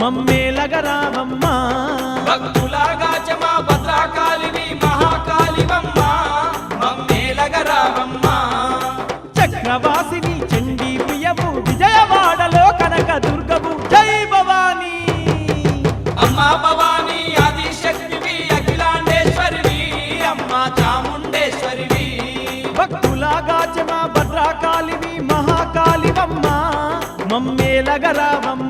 మమ్మేలగరావమ్మ భక్తులాగా చమా భద్రాకాళివి మహాకాళివమ్మ. మమ్మేలగరావమ్మ చక్రవాసిని చండీ ప్రియవు విజయవాడలో కనక దుర్గవు జై భవానీ. అమ్మా భవానీ ఆది శక్తివి అఖిలాండేశ్వరివి. అమ్మా చాముండేశ్వరివి. భద్రాకాళివి మహాకాళివమ్మ. మమ్మేలగరావమ్మ ఇంద్రాకిలాద్రి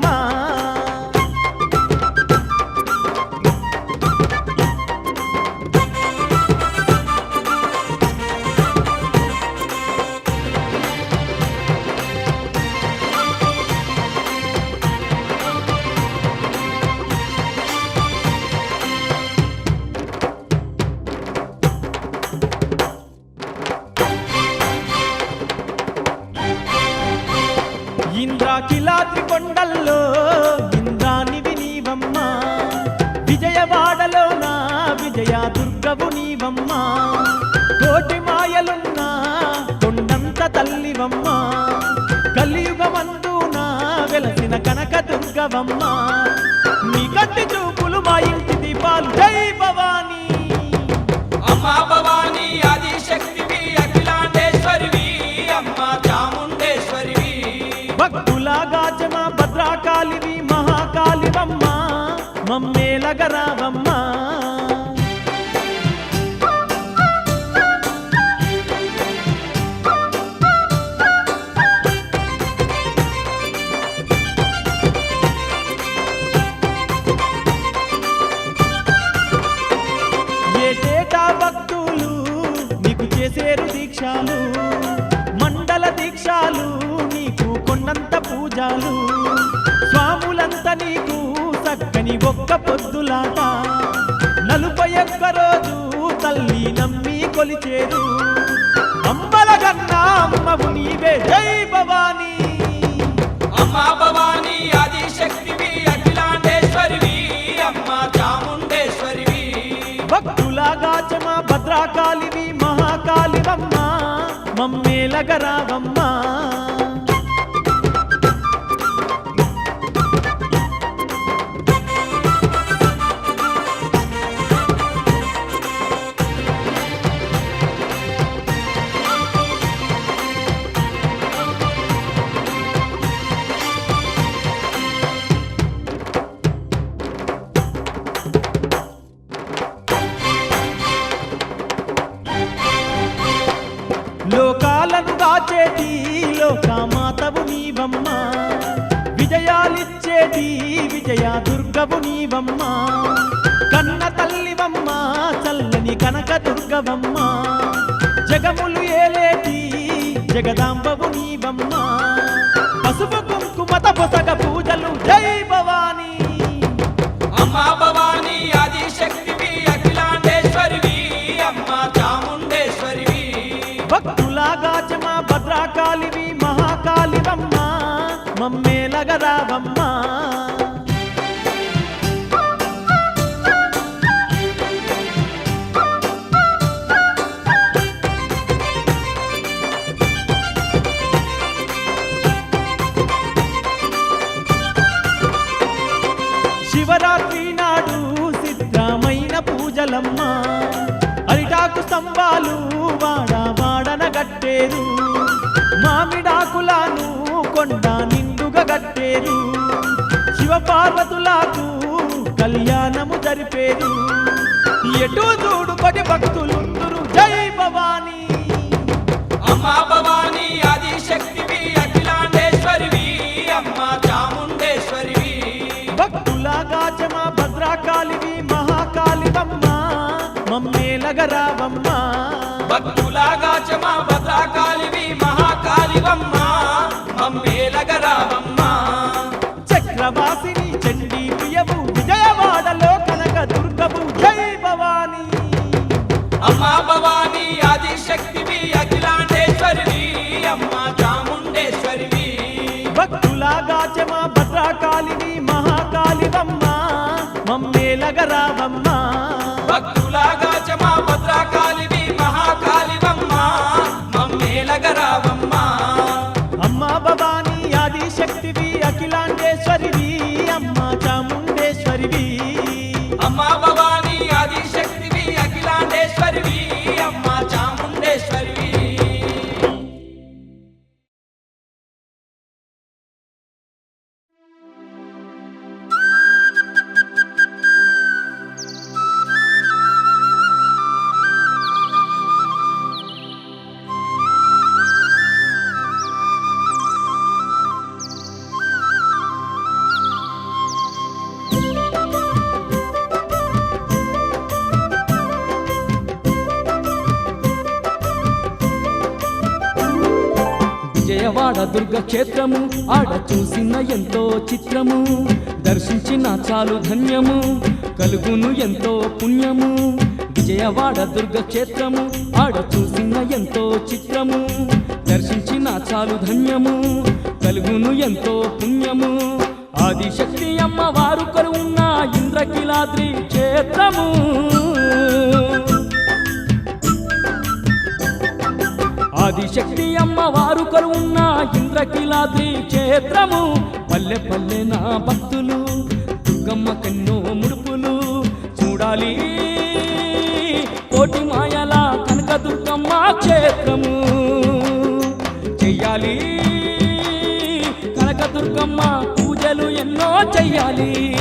దుర్గవమ్మ నీ కంటి చూపులు మా ఇంటి దీపాలు. జై భవానీ. అమ్మా భవానీ ఆది శక్తివి అఖిలాండేశ్వరివి. అమ్మా చాముండేశ్వరివి. భక్తులాగాచమ భద్రాకాళివి మహాకాళివమ్మ. మమ్మేలగరావమ్మ కొలిచేరు అంబలగన్నా అమ్మవు నీవే. జై భవానీ. అమ్మా భవానీ ఆది శక్తివి అఖిలాండేశ్వరివి. అమ్మా చాముండేశ్వరివి. భక్తులాగాచమ భద్రాకాళివి మహాకాళివమ్మ. మమ్మేలగరావమ్మ. దుర్గవు నీవమ్మ కన్న తల్లివమ్మ చల్లని కనక దుర్గవమ్మ జగములు ఏలేటి జగదాంబవు నీవమ్మ. పసుపు కుంకుమత పొసగ పూజలు జై భవానీ. అమ్మా భవానీ ఆది శక్తివి అఖిలాండేశ్వరివి. అమ్మా చాముండేశ్వరివి. భక్తులాగాచమ భద్రాకాళివి మహాకాళివమ్మ. మమ్మేలగరావమ్మ గట్టేరు మామిడాకులను కొండ నిండుగా గట్టేరు శివ పార్వతులకు కళ్యాణము జరిపేరు. ఎటు చూడు పది భక్తులుందురు. జై భవానీ. అమ్మా భవానీ ఆది శక్తివి అఖిలాండేశ్వరివి. అమ్మా చాముండేశ్వరివి. భక్తులాగాచమ భద్రాకాళివి మహాకాళివమ్మ. మమ్మేలగరావమ్మ భక్తులాగా చమా భక్తులాగాచమ భద్రాకాళివి మహాకాళివమ్మ మమ్మేలగరావమ్మా. భక్తులాగా విజయవాడ దుర్గ క్షేత్రము. ఆడ చూసిన ఎంతో చిత్రము. దర్శించిన చాలు ధన్యము. కలుగును ఎంతో పుణ్యము. విజయవాడ దుర్గ క్షేత్రము. ఆడ చూసిన ఎంతో చిత్రము. దర్శించిన చాలు ధన్యము. కలుగును ఎంతో పుణ్యము. ఆదిశక్తి అమ్మవారు కరువున్న ఇంద్రకిలాద్రి క్షేత్రము. శక్తి అమ్మవారు కరువున్న ఇంద్రకిలాద్రి క్షేత్రము. పల్లె పల్లె నా భక్తులు దుర్గమ్మ కన్నో ముడుపులు చూడాలి. కోటి మాయల కనక దుర్గమ్మ క్షేత్రము. చెయ్యాలి. కనక దుర్గమ్మ పూజలు ఎన్నో చెయ్యాలి.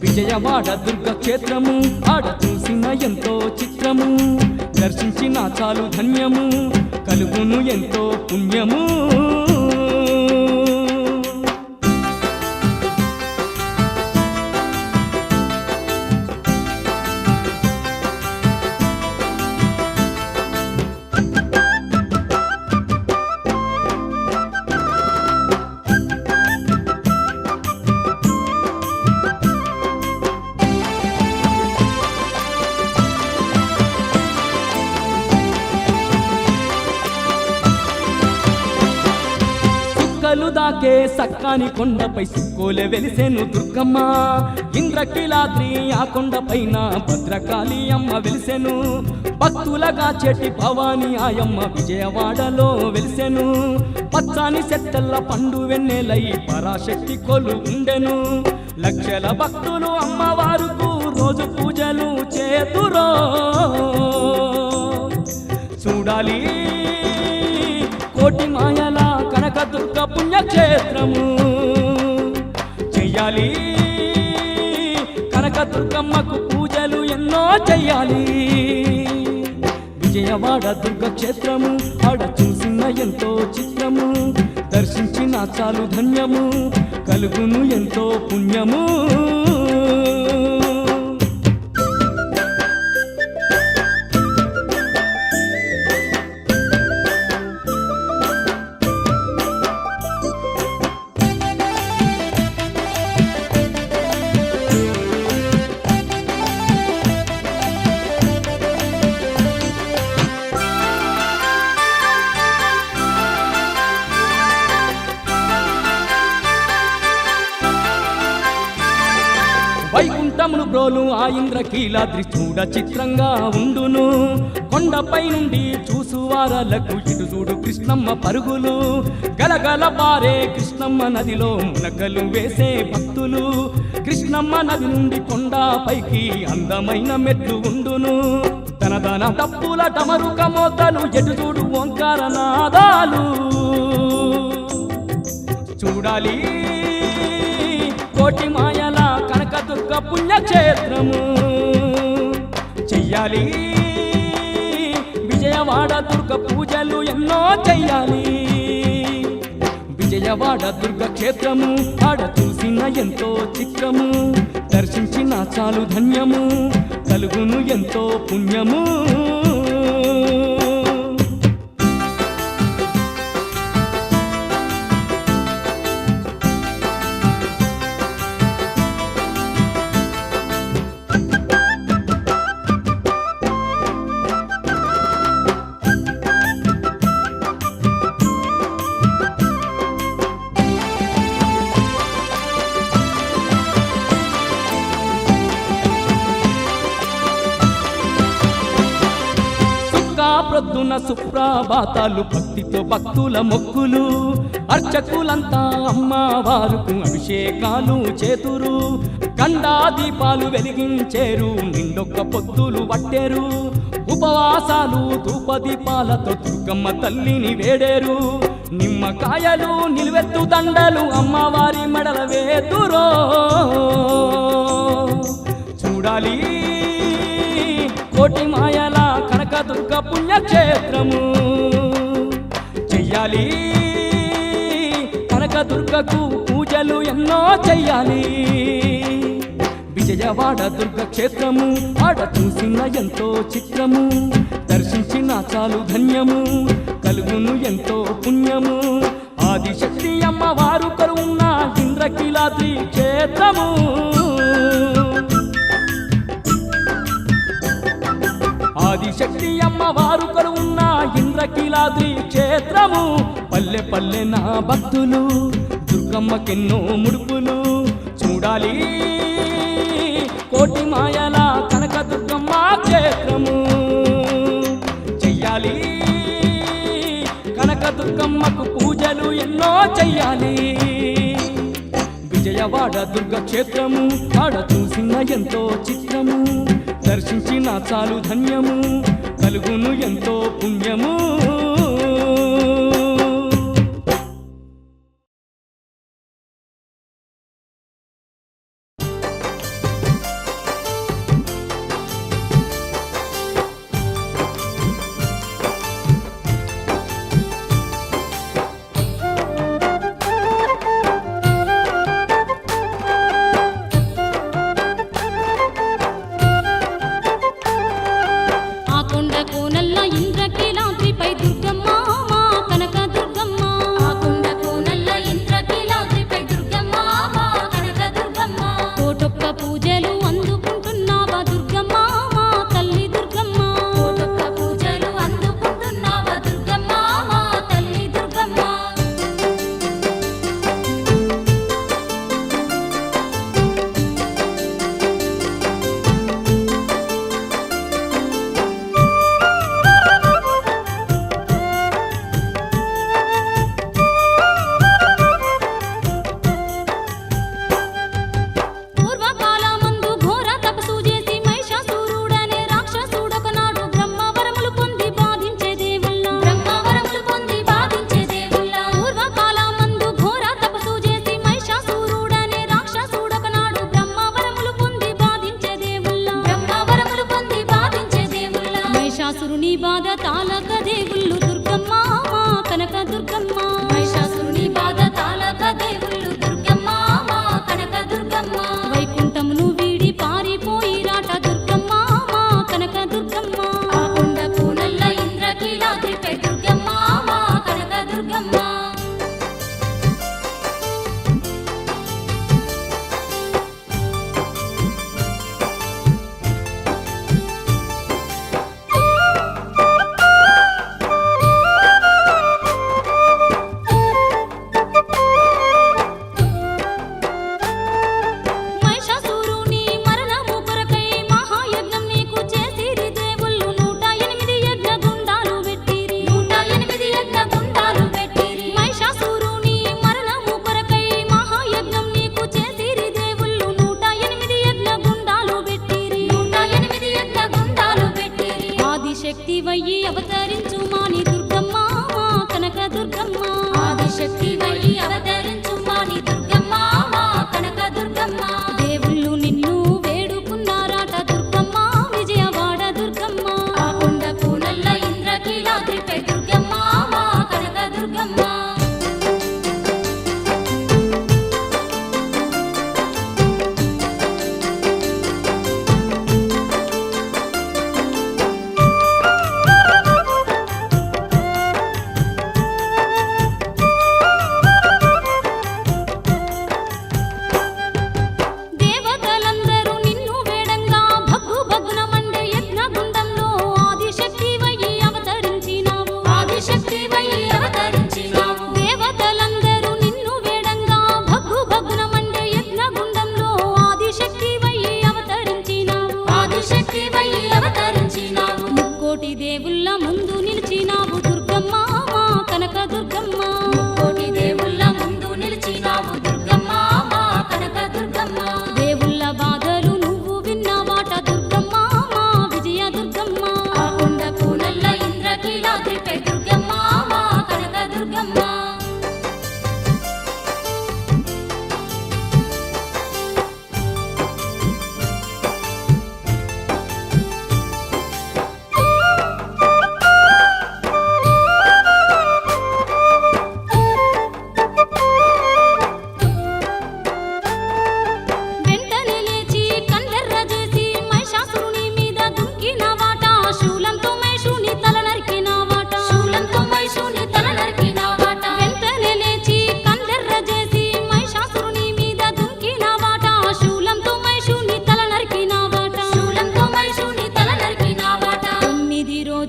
విజయవాడ దుర్గ క్షేత్రము ఆడ చూసిన ఎంతో చిత్రము. దర్శించిన చాలు ధన్యము. కలుగును ఎంతో పుణ్యము. సక్కాని కొండపై సుక్కోలే వెలిసేను దుర్గమ్మ. ఇంద్రకిలాద్రి ఆ కొండపైన భద్రకాళి అమ్మ వెలిసెను. భక్తులగా చెట్టి భవాని ఆయమ్మ విజయవాడలో వెలిసెను. పచ్చాని సెట్టల్ల పండు వెన్నెలై పరాశక్తి కొలు ఉండెను. లక్షల భక్తులు అమ్మవారుకు రోజు పూజలు చేతురో. చూడాలి కోటి మాయల కనకదుర్గ పుణ్యక్షేత్రము. చెయ్యాలి. కనకదుర్గమ్మకు పూజలు ఎన్నో చెయ్యాలి. విజయవాడ దుర్గ క్షేత్రము ఆడ చూసిన ఎంతో చిత్రము. దర్శించిన చాలు ధన్యము కలుగును ఎంతో పుణ్యము. ఇంద్రకీలాద్రి చూడ చిత్రంగా ఉండును. కొండపై నుండి చూసువారలకు ఇటు చూడు కృష్ణమ్మ పరుగులు. గలగల పారే కృష్ణమ్మ నదిలో మునకలు వేసే భక్తులు. కృష్ణమ్మ నది నుండి కొండపైకి అందమైన మెట్లు ఉండును. తన తన తప్పుల టమరుక మోతలు ఎటు చూడు ఓంకార నాదాలు. చూడాలి కోటి మాయలా పుణ్యక్షేత్రము చెయ్యాలి. విజయవాడ దుర్గ పూజలు ఎన్నో చెయ్యాలి. విజయవాడ దుర్గ క్షేత్రము ఆడ చూసిన ఎంతో చిత్రము. దర్శించిన చాలు ధన్యము కలుగును ఎంతో పుణ్యము. సుప్రభాతాలు సుప్రాభాతాలు భక్తితో భక్తుల మొక్కులు. అర్చకులంతా అమ్మవారుకు అభిషేకాలు చేతురు. కండా దీపాలు వెలిగించేరు నిండొక్క పొత్తులు పట్టేరు. ఉపవాసాలు దీపాలతో దుర్గమ్మ తల్లిని వేడేరు. నిమ్మకాయలు నిలువెత్తు దండలు అమ్మవారి మెడల వేతురో. చూడాలి కోటి మాయ దుర్గకు పూజలు ఎన్నో చెయ్యాలి విజయవాడ దుర్గ క్షేత్రము ఆడ చూసిన ఎంతో చిత్రము. దర్శించిన చాలు ధన్యము కలుగును ఎంతో పుణ్యము. ఆదిశక్తి అమ్మవారు కరువున్న ఇంద్రకిలాద్రి క్షేత్రము. ఆదిశక్తి అమ్మవారు ఇంద్రకీలాద్రి క్షేత్రము పల్లె పల్లె నా భక్తులు దుర్గమ్మకెన్నో ముడుపులు. చూడాలి కోటి మాయల కనక దుర్గమ్మ క్షేత్రము. చెయ్యాలి కనక దుర్గమ్మకు పూజలు ఎన్నో చెయ్యాలి. విజయవాడ దుర్గ క్షేత్రము ఆడ చూసిన ఎంతో చిత్రము. దర్శించిన చాలు ధన్యము. కలుగును ఎంతో పుణ్యము.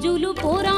రాజులు పోరా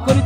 ఆకులు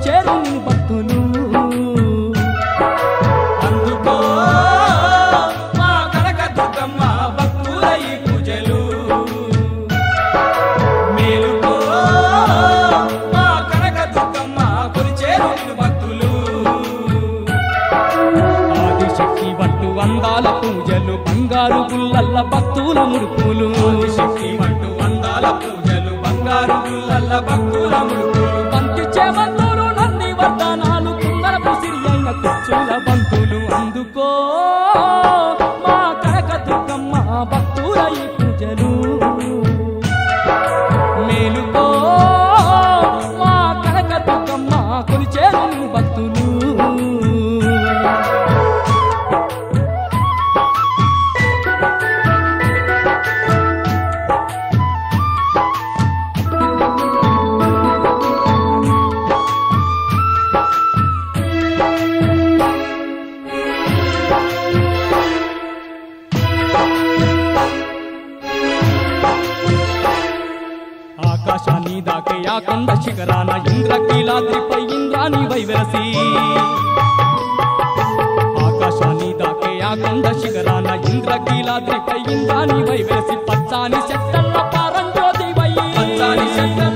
మధుర శిఖరాన ఇంద్రకీలాద్రిపై ఇందాని వై వెలసి పచ్చాని చెట్టల్ల పారంజోది వై. పచ్చాని చెట్టల్ల